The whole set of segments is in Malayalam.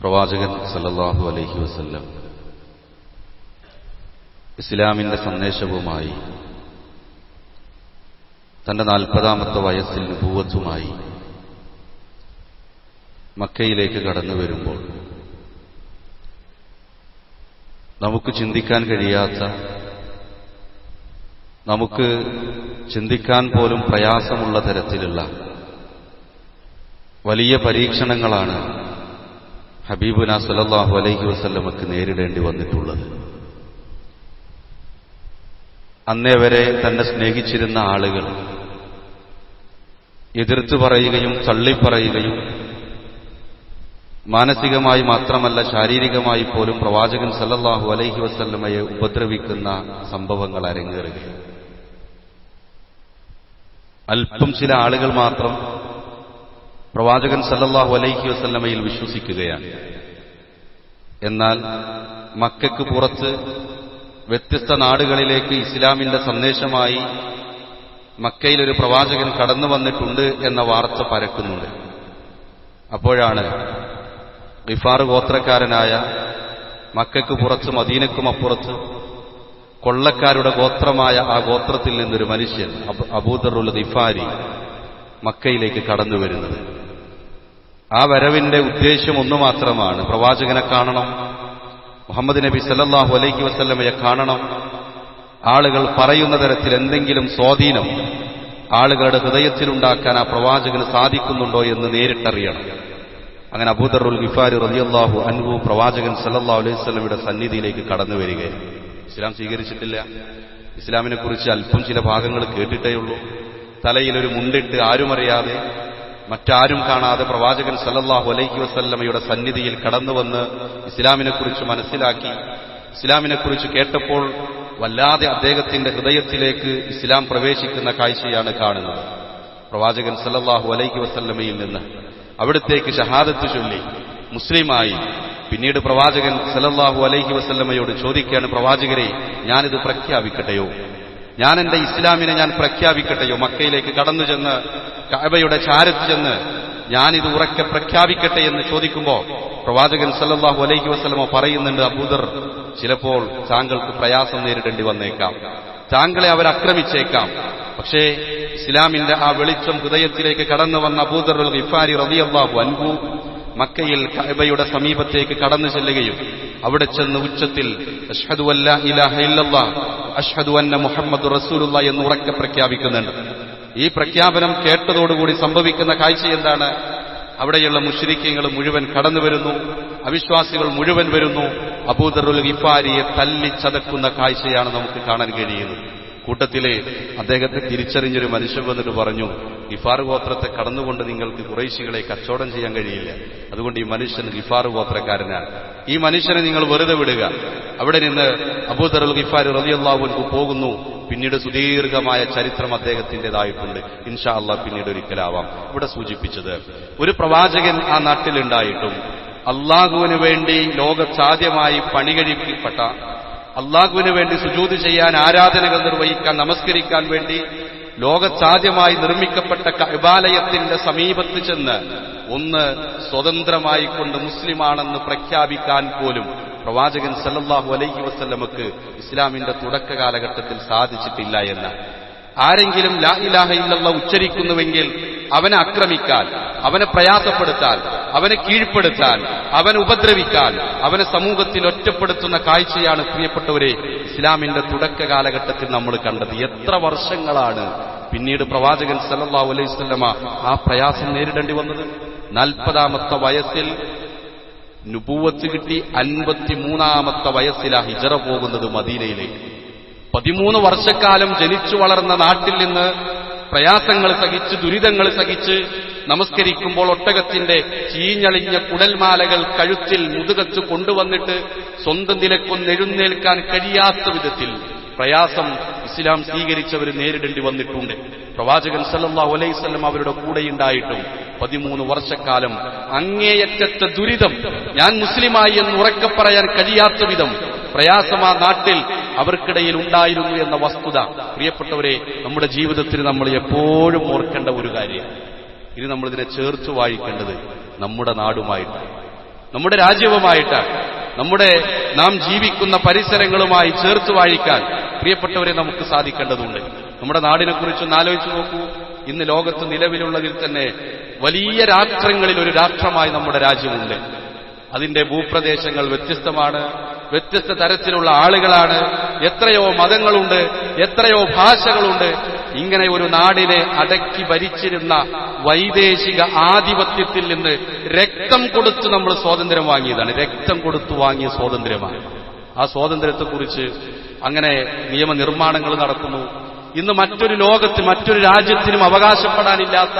പ്രവാചകൻ സല്ലല്ലാഹു അലൈഹി വസല്ലം ഇസ്ലാമിന്റെ സന്ദേശവുമായി തന്റെ നാൽപ്പതാമത്തെ വയസ്സിൽ ഭൂവത്തുമായി മക്കയിലേക്ക് കടന്നു വരുമ്പോൾ നമുക്ക് ചിന്തിക്കാൻ കഴിയാത്ത നമുക്ക് ചിന്തിക്കാൻ പോലും പ്രയാസമുള്ള തരത്തിലുള്ള വലിയ പരീക്ഷണങ്ങളാണ് ഹബീബുന സലല്ലാഹു അലൈഹി വസല്ലമക്ക് നേരിടേണ്ടി വന്നിട്ടുള്ളത്. അന്നേ വരെ തന്നെ സ്നേഹിച്ചിരുന്ന ആളുകൾ എതിർത്തു പറയുകയും തള്ളിപ്പറയുകയും മാനസികമായി മാത്രമല്ല ശാരീരികമായി പോലും പ്രവാചകൻ സല്ലല്ലാഹു അലൈഹി വസല്ലമയെ ഉപദ്രവിക്കുന്ന സംഭവങ്ങൾ അരങ്ങേറുകയും അല്പം ചില ആളുകൾ മാത്രം പ്രവാചകൻ സല്ലല്ലാഹു അലൈഹി വസല്ലമയിൽ വിശ്വസിക്കുകയാണ്. എന്നാൽ മക്കയ്ക്ക് പുറത്ത് വ്യത്യസ്ത നാടുകളിലേക്ക് ഇസ്ലാമിന്റെ സന്ദേശമായി മക്കയിലൊരു പ്രവാചകൻ കടന്നു വന്നിട്ടുണ്ട് എന്ന വാർത്ത പരക്കുന്നുണ്ട്. അപ്പോഴാണ് ഗിഫാർ ഗോത്രക്കാരനായ മക്കയ്ക്ക് പുറത്ത് മദീനക്കും അപ്പുറത്ത് കൊള്ളക്കാരുടെ ഗോത്രമായ ആ ഗോത്രത്തിൽ നിന്നൊരു മനുഷ്യൻ അബൂദറുൽ ദിഫാരി മക്കയിലേക്ക് കടന്നു വരുന്നത്. ആ വരവിന്റെ ഉദ്ദേശ്യം ഒന്നു മാത്രമാണ്. പ്രവാചകനെ കാണണം. മുഹമ്മദ് നബി സല്ലാഹു അലൈഹി വസ്ല്ലമയെ കാണണം. ആളുകൾ പറയുന്ന തരത്തിൽ എന്തെങ്കിലും സ്വാധീനം ആളുകളുടെ ഹൃദയത്തിലുണ്ടാക്കാൻ ആ പ്രവാചകന് സാധിക്കുന്നുണ്ടോ എന്ന് നേരിട്ടറിയണം. അങ്ങനെ അബൂദറുൽ ഗിഫാരി റളിയല്ലാഹു അൻഹു പ്രവാചകൻ സല്ലല്ലാഹു അലൈഹി വസല്ലമയുടെ സന്നിധിയിലേക്ക് കടന്നു വരികയാണ്. ഇസ്ലാം സ്വീകരിച്ചിട്ടില്ല. ഇസ്ലാമിനെക്കുറിച്ച് അല്പം ചില ഭാഗങ്ങൾ കേട്ടിട്ടേ ഉള്ളൂ തലയിലൊരു മുണ്ടിട്ട് ആരുമറിയാതെ മറ്റാരും കാണാതെ പ്രവാചകൻ സല്ലല്ലാഹു അലൈഹി വസല്ലമയുടെ സന്നിധിയിൽ കടന്നുവന്ന് ഇസ്ലാമിനെക്കുറിച്ച് മനസ്സിലാക്കി. ഇസ്ലാമിനെക്കുറിച്ച് കേട്ടപ്പോൾ വല്ലാതെ അദ്ദേഹത്തിന്റെ ഹൃദയത്തിലേക്ക് ഇസ്ലാം പ്രവേശിക്കുന്ന കാഴ്ചയാണ് കാണുന്നത്. പ്രവാചകൻ സല്ലല്ലാഹു അലൈഹി വസല്ലമയിൽ നിന്ന് അവിടത്തേക്ക് ഷഹാദത്ത് ചൊല്ലി. മുസ്ലിമായി. പിന്നീട് പ്രവാചകൻ സല്ലല്ലാഹു അലൈഹി വസല്ലമയോട് ചോദിക്കുകയാണ് പ്രവാചകരെ ഞാനിത് പ്രഖ്യാപിക്കട്ടെയോ? ഞാൻ എന്റെ ഇസ്ലാമിനെ ഞാൻ പ്രഖ്യാപിക്കട്ടെയോ മക്കയിലേക്ക് കടന്നു ചെന്ന് കഅബയുടെ ചാരത്ത് ചെന്ന് ഞാനിത് ഉറക്കെ പ്രഖ്യാപിക്കട്ടെ എന്ന് ചോദിക്കുമ്പോൾ പ്രവാചകൻ സല്ലാഹു അലൈഹി വസല്ലമ പറയുന്നുണ്ട് അബൂദർ ചിലപ്പോൾ താങ്കൾക്ക് പ്രയാസം നേരിടേണ്ടി വന്നേക്കാം. താങ്കളെ അവർ ആക്രമിച്ചേക്കാം. പക്ഷേ ഇസ്ലാമിന്റെ ആ വെളിച്ചം ഹൃദയത്തിലേക്ക് കടന്നു വന്ന അബൂദർ ഗിഫാരി റളിയല്ലാഹു അൻഹു മക്കയിൽ കഅബയുടെ സമീപത്തേക്ക് കടന്നു ചെല്ലുകയും അവിടെ ചെന്ന് ഉച്ചത്തിൽ അഷ്ഹദു അല്ല ഇലാഹ അഷ്ഹദു അന്ന മുഹമ്മദ് റസൂലുള്ള എന്ന് ഉറക്കെ പ്രഖ്യാപിക്കുന്നുണ്ട്. ഈ പ്രഖ്യാപനം കേട്ടതോടുകൂടി സംഭവിക്കുന്ന കാഴ്ച എന്താണ്? അവിടെയുള്ള മുഷ്രിക്കങ്ങൾ മുഴുവൻ കടന്നു വരുന്നു അവിശ്വാസികൾ മുഴുവൻ വരുന്നു അബൂദറുൽ ഗിഫാരിയെ തല്ലിച്ചതക്കുന്ന കാഴ്ചയാണ് നമുക്ക് കാണാൻ കഴിയുന്നത്. കൂട്ടത്തിലെ അദ്ദേഹത്തെ തിരിച്ചറിഞ്ഞൊരു മനുഷ്യൻ വന്നിട്ട് പറഞ്ഞു ഗിഫാർ ഗോത്രത്തെ കടന്നുകൊണ്ട് നിങ്ങൾക്ക് കുറേശികളെ കച്ചവടം ചെയ്യാൻ കഴിയില്ല. അതുകൊണ്ട് ഈ മനുഷ്യൻ ഗിഫാർ ഗോത്രക്കാരനാണ്. ഈ മനുഷ്യനെ നിങ്ങൾ വെറുതെ വിടുക. അവിടെ നിന്ന് അബൂദറുൽ ഗിഫാർ റളിയല്ലാഹുവിൻകു പോകുന്നു. പിന്നീട് സുദീർഘമായ ചരിത്രം അദ്ദേഹത്തിന്റെതായിട്ടുണ്ട്. ഇൻഷാ അള്ളാഹ് പിന്നീട് ഒരിക്കലാവാം. ഇവിടെ സൂചിപ്പിച്ചത് ഒരു പ്രവാചകൻ ആ നാട്ടിലുണ്ടായിട്ടും അള്ളാഹുവിന് വേണ്ടി ലോകസാധ്യമായി പണികഴിക്കപ്പെട്ട അള്ളാഹുവിന് വേണ്ടി സുജൂത് ചെയ്യാൻ ആരാധനകൾ നിർവഹിക്കാൻ നമസ്കരിക്കാൻ വേണ്ടി ലോകത്താദ്യമായി നിർമ്മിക്കപ്പെട്ട കൈബാലയത്തിന്റെ സമീപത്ത് ചെന്ന് ഒന്ന് സ്വതന്ത്രമായി കൊണ്ട് മുസ്ലിമാണെന്ന് പ്രഖ്യാപിക്കാൻ പോലും പ്രവാചകൻ സല്ലാഹു അലൈഹി വസല്ലമക്ക് ഇസ്ലാമിന്റെ തുടക്ക കാലഘട്ടത്തിൽ സാധിച്ചിട്ടില്ല എന്ന്. ആരെങ്കിലും ലാ ഇലാഹ ഇല്ലല്ല ഉച്ചരിക്കുന്നുവെങ്കിൽ അവനെ ആക്രമിക്കാൻ അവനെ പ്രയാസപ്പെടുത്താൻ അവനെ കീഴ്പ്പെടുത്താൻ അവനെ ഉപദ്രവിക്കാൻ അവനെ സമൂഹത്തിൽ ഒറ്റപ്പെടുത്തുന്ന കാഴ്ചയാണ് പ്രിയപ്പെട്ടവരെ ഇസ്ലാമിന്റെ തുടക്ക കാലഘട്ടത്തിൽ നമ്മൾ കണ്ടത്. എത്ര വർഷങ്ങളാണ് പിന്നീട് പ്രവാചകൻ സല്ലാ അലൈഹി വസല്ലമ ആ പ്രയാസം നേരിടേണ്ടി വന്നത്? നാൽപ്പതാമത്തെ വയസ്സിൽ നുപൂവത്ത് കിട്ടി അൻപത്തിമൂന്നാമത്തെ വയസ്സിലാ ഹിജറ പോകുന്നത് മദീനയിലേക്ക്. പതിമൂന്ന് വർഷക്കാലം ജനിച്ചു വളർന്ന നാട്ടിൽ നിന്ന് പ്രയാസങ്ങൾ സഹിച്ച് ദുരിതങ്ങൾ സഹിച്ച് നമസ്കരിക്കുമ്പോൾ ഒട്ടകത്തിന്റെ ചീഞ്ഞളിഞ്ഞ കുടൽമാലകൾ കഴുത്തിൽ മുതുകച്ച് കൊണ്ടുവന്നിട്ട് സ്വന്തം നിലക്കൊന്ന് എഴുന്നേൽക്കാൻ കഴിയാത്ത വിധത്തിൽ പ്രയാസം ഇസ്ലാം സ്വീകരിച്ചവർ നേരിടേണ്ടി വന്നിട്ടുണ്ട്. പ്രവാചകൻ സല്ലല്ലാഹു അലൈവല്ലം അവരുടെ കൂടെയുണ്ടായിട്ടും പതിമൂന്ന് വർഷക്കാലം അങ്ങേയറ്റത്തെ ദുരിതം ഞാൻ മുസ്ലിമായി എന്ന് ഉറക്കെ പറയാൻ കഴിയാത്ത വിധം പ്രയാസം ആ നാട്ടിൽ അവർക്കിടയിൽ ഉണ്ടായിരുന്നു എന്ന വസ്തുത. പ്രിയപ്പെട്ടവരെ നമ്മുടെ ജീവിതത്തിൽ നമ്മൾ എപ്പോഴും ഓർക്കേണ്ട ഒരു കാര്യം. ഇനി നമ്മളിതിനെ ചേർത്ത് വായിക്കേണ്ടത് നമ്മുടെ നാടുമായിട്ട് നമ്മുടെ രാജ്യവുമായിട്ട് നമ്മുടെ നാം ജീവിക്കുന്ന പരിസരങ്ങളുമായി ചേർത്ത് വായിക്കാൻ പ്രിയപ്പെട്ടവരെ നമുക്ക് സാധിക്കേണ്ടതുണ്ട്. നമ്മുടെ നാടിനെ കുറിച്ചൊന്ന് ആലോചിച്ച് നോക്കൂ. ഇന്ന് ലോകത്ത് നിലവിലുള്ളതിൽ തന്നെ വലിയ രാഷ്ട്രങ്ങളിൽ ഒരു രാഷ്ട്രമായി നമ്മുടെ രാജ്യമുണ്ട്. അതിന്റെ ഭൂപ്രദേശങ്ങൾ വ്യത്യസ്തമാണ്. വ്യത്യസ്ത തരത്തിലുള്ള ആളുകളാണ്. എത്രയോ മതങ്ങളുണ്ട് എത്രയോ ഭാഷകളുണ്ട്. ഇങ്ങനെ ഒരു നാടിനെ അടക്കി ഭരിച്ചിരുന്ന വൈദേശിക ആധിപത്യത്തിൽ നിന്ന് രക്തം കൊടുത്ത് നമ്മൾ സ്വാതന്ത്ര്യം വാങ്ങിയതാണ്. രക്തം കൊടുത്തു വാങ്ങിയ സ്വാതന്ത്ര്യമാണ്. ആ സ്വാതന്ത്ര്യത്തെക്കുറിച്ച് അങ്ങനെ നിയമനിർമ്മാണങ്ങൾ നടക്കുന്നു. ഇന്ന് മറ്റൊരു ലോകത്ത് മറ്റൊരു രാജ്യത്തിനും അവകാശപ്പെടാനില്ലാത്ത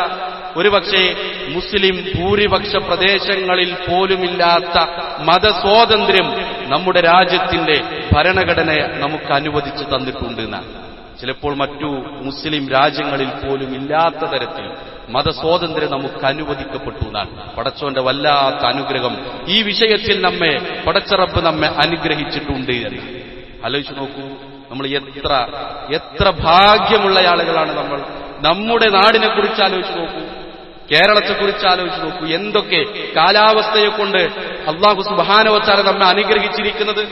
ഒരുപക്ഷെ മുസ്ലിം ഭൂരിപക്ഷ പ്രദേശങ്ങളിൽ പോലുമില്ലാത്ത മതസ്വാതന്ത്ര്യം നമ്മുടെ രാജ്യത്തിന്റെ ഭരണഘടന നമുക്ക് അനുവദിച്ചു തന്നിട്ടുണ്ട് ചിലപ്പോൾ മറ്റു മുസ്ലിം രാജ്യങ്ങളിൽ പോലും ഇല്ലാത്ത തരത്തിൽ മതസ്വാതന്ത്ര്യം നമുക്ക് അനുവദിക്കപ്പെട്ടു എന്നാണ്. പടച്ചോന്റെ വല്ലാത്ത അനുഗ്രഹം ഈ വിഷയത്തിൽ നമ്മെ പടച്ചറപ്പ് നമ്മെ അനുഗ്രഹിച്ചിട്ടുണ്ട് എന്ന് ആലോചിച്ചു നോക്കൂ. നമ്മൾ എത്ര എത്ര ഭാഗ്യമുള്ള ആളുകളാണ് നമ്മൾ. നമ്മുടെ നാടിനെ കുറിച്ച് ആലോചിച്ച് നോക്കൂ. കേരളത്തെ കുറിച്ച് ആലോചിച്ച് നോക്കൂ. എന്തൊക്കെ കാലാവസ്ഥയെ കൊണ്ട് അള്ളാഹു സുബാനവച്ചാല നമ്മെ അനുഗ്രഹിച്ചിരിക്കുന്നത്?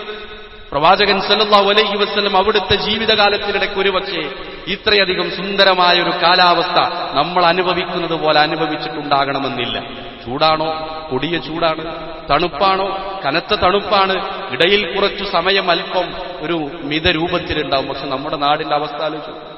പ്രവാചകൻ സല്ലല്ലാഹു അലൈഹി വസ്ലം അവിടുത്തെ ജീവിതകാലത്തിനിടയ്ക്ക് ഒരുപക്ഷെ ഇത്രയധികം സുന്ദരമായ ഒരു കാലാവസ്ഥ നമ്മൾ അനുഭവിക്കുന്നത് പോലെ അനുഭവിച്ചിട്ടുണ്ടാകണമെന്നില്ല. ചൂടാണോ? കൊടിയ ചൂടാണ്. തണുപ്പാണോ? കനത്ത തണുപ്പാണ്. ഇടയിൽ കുറച്ചു സമയം അല്പം ഒരു മിതരൂപത്തിലുണ്ടാവും. പക്ഷെ നമ്മുടെ നാടിന്റെ അവസ്ഥ ആലോചിച്ചു.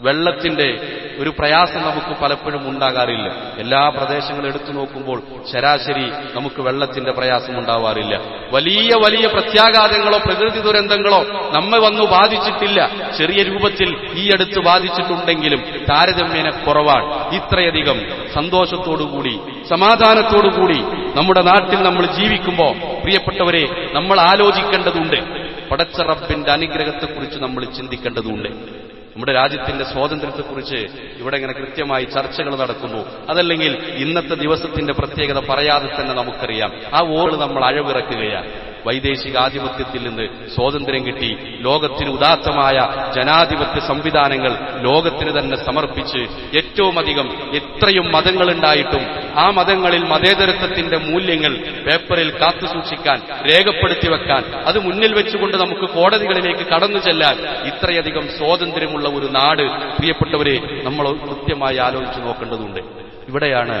വെള്ളത്തിന്റെ ഒരു പ്രയാസം നമുക്ക് പലപ്പോഴും ഉണ്ടാകാറില്ല. എല്ലാ പ്രദേശങ്ങളും എടുത്തു നോക്കുമ്പോൾ ശരാശരി നമുക്ക് വെള്ളത്തിന്റെ പ്രയാസം ഉണ്ടാവാറില്ല. വലിയ വലിയ പ്രത്യാഘാതങ്ങളോ പ്രകൃതി ദുരന്തങ്ങളോ നമ്മെ വന്നു ബാധിച്ചിട്ടില്ല. ചെറിയ രൂപത്തിൽ ഈ അടുത്ത് ബാധിച്ചിട്ടുണ്ടെങ്കിലും താരതമ്യേന കുറവാണ്. ഇത്രയധികം സന്തോഷത്തോടുകൂടി സമാധാനത്തോടുകൂടി നമ്മുടെ നാട്ടിൽ നമ്മൾ ജീവിക്കുമ്പോൾ പ്രിയപ്പെട്ടവരെ നമ്മൾ ആലോചിക്കേണ്ടതുണ്ട്. പടച്ച റബ്ബിന്റെ അനുഗ്രഹത്തെക്കുറിച്ച് നമ്മൾ ചിന്തിക്കേണ്ടതുണ്ട്. നമ്മുടെ രാജ്യത്തിന്റെ സ്വാതന്ത്ര്യത്തെക്കുറിച്ച് ഇവിടെ ഇങ്ങനെ കൃത്യമായി ചർച്ചകൾ നടക്കുന്നു. അതല്ലെങ്കിൽ ഇന്നത്തെ ദിവസത്തിന്റെ പ്രത്യേകത പറയാതെ തന്നെ നമുക്കറിയാം. ആ ഓൾ നമ്മൾ അഴവിറക്കുകയാണ്. വൈദേശിക ആധിപത്യത്തിൽ നിന്ന് സ്വാതന്ത്ര്യം കിട്ടി. ലോകത്തിന് ഉദാത്തമായ ജനാധിപത്യ സംവിധാനങ്ങൾ ലോകത്തിന് തന്നെ സമർപ്പിച്ച് ഏറ്റവും അധികം എത്രയും മതങ്ങളുണ്ടായിട്ടും ആ മതങ്ങളിൽ മതേതരത്വത്തിന്റെ മൂല്യങ്ങൾ പേപ്പറിൽ കാത്തുസൂക്ഷിക്കാൻ രേഖപ്പെടുത്തി വെക്കാൻ അത് മുന്നിൽ വെച്ചുകൊണ്ട് നമുക്ക് കോടതികളിലേക്ക് കടന്നു ചെല്ലാൻ ഇത്രയധികം സ്വാതന്ത്ര്യമുള്ള ഒരു നാട് പ്രിയപ്പെട്ടവരെ നമ്മൾ കൃത്യമായി ആലോചിച്ചു നോക്കേണ്ടതുണ്ട്. ഇവിടെയാണ്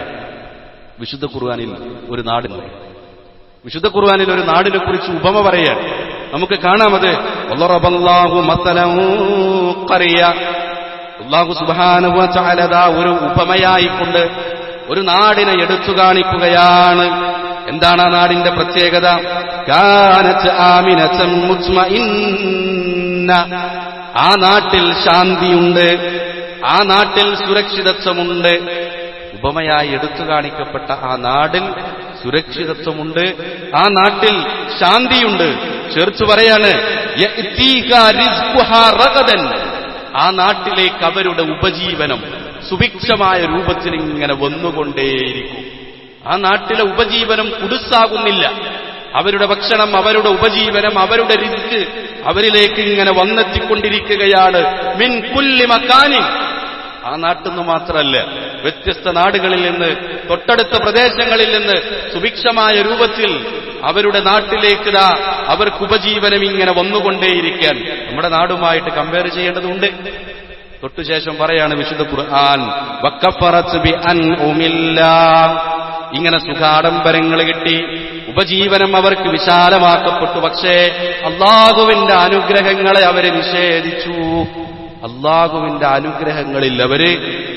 വിശുദ്ധ കുർബാനിൽ ഒരു നാടിന് വിശുദ്ധ കുർബാനിൽ ഒരു നാടിനെ കുറിച്ച് ഉപമ പറയാൻ നമുക്ക് കാണാമത് അള്ളാഹു സുബാനുവ ചാലത ഒരു ഉപമയായിക്കൊണ്ട് ഒരു നാടിനെ എടുത്തു കാണിക്കുകയാണ്. എന്താണ് ആ നാടിന്റെ പ്രത്യേകത. ആ നാട്ടിൽ ശാന്തിയുണ്ട്. ആ നാട്ടിൽ സുരക്ഷിതത്വമുണ്ട്. ഉപമയായി എടുത്തു കാണിക്കപ്പെട്ട ആ നാടിൽ സുരക്ഷിതത്വമുണ്ട്. ആ നാട്ടിൽ ശാന്തിയുണ്ട്. ചേർച്ചു പറയാണ്. ആ നാട്ടിലേക്ക് അവരുടെ ഉപജീവനം സുഭിക്ഷമായ രൂപത്തിൽ ഇങ്ങനെ വന്നുകൊണ്ടേയിരിക്കും. ആ നാട്ടിലെ ഉപജീവനം കുടുസാകുന്നില്ല അവരുടെ ഭക്ഷണം അവരുടെ ഉപജീവനം അവരുടെ റിസ്ക് അവരിലേക്ക് ഇങ്ങനെ വന്നെത്തിക്കൊണ്ടിരിക്കുകയാണ്. മിൻ കുല്ലി മക്കാനി ആ നാട്ടിൽ നിന്ന് മാത്രമല്ല വ്യത്യസ്ത നാടുകളിൽ നിന്ന് തൊട്ടടുത്ത പ്രദേശങ്ങളിൽ നിന്ന് സുഭിക്ഷമായ രൂപത്തിൽ അവരുടെ നാട്ടിലേക്ക് ദാ അവർക്ക് ഉപജീവനം ഇങ്ങനെ വന്നുകൊണ്ടേയിരിക്കാൻ. നമ്മുടെ നാടുമായിട്ട് കമ്പയർ ചെയ്യേണ്ടതുണ്ട്. തൊട്ടുശേഷം പറയാണ് വിശുദ്ധ ഖുർആൻ ബി അൻ ഉമില്ല. ഇങ്ങനെ സുഖാഡംബരങ്ങൾ കിട്ടി. ഉപജീവനം അവർക്ക് വിശാലമാക്കപ്പെട്ടു. പക്ഷേ അള്ളാഹുവിന്റെ അനുഗ്രഹങ്ങളെ അവർ നിഷേധിച്ചു. അള്ളാഹുവിന്റെ അനുഗ്രഹങ്ങളിൽ അവർ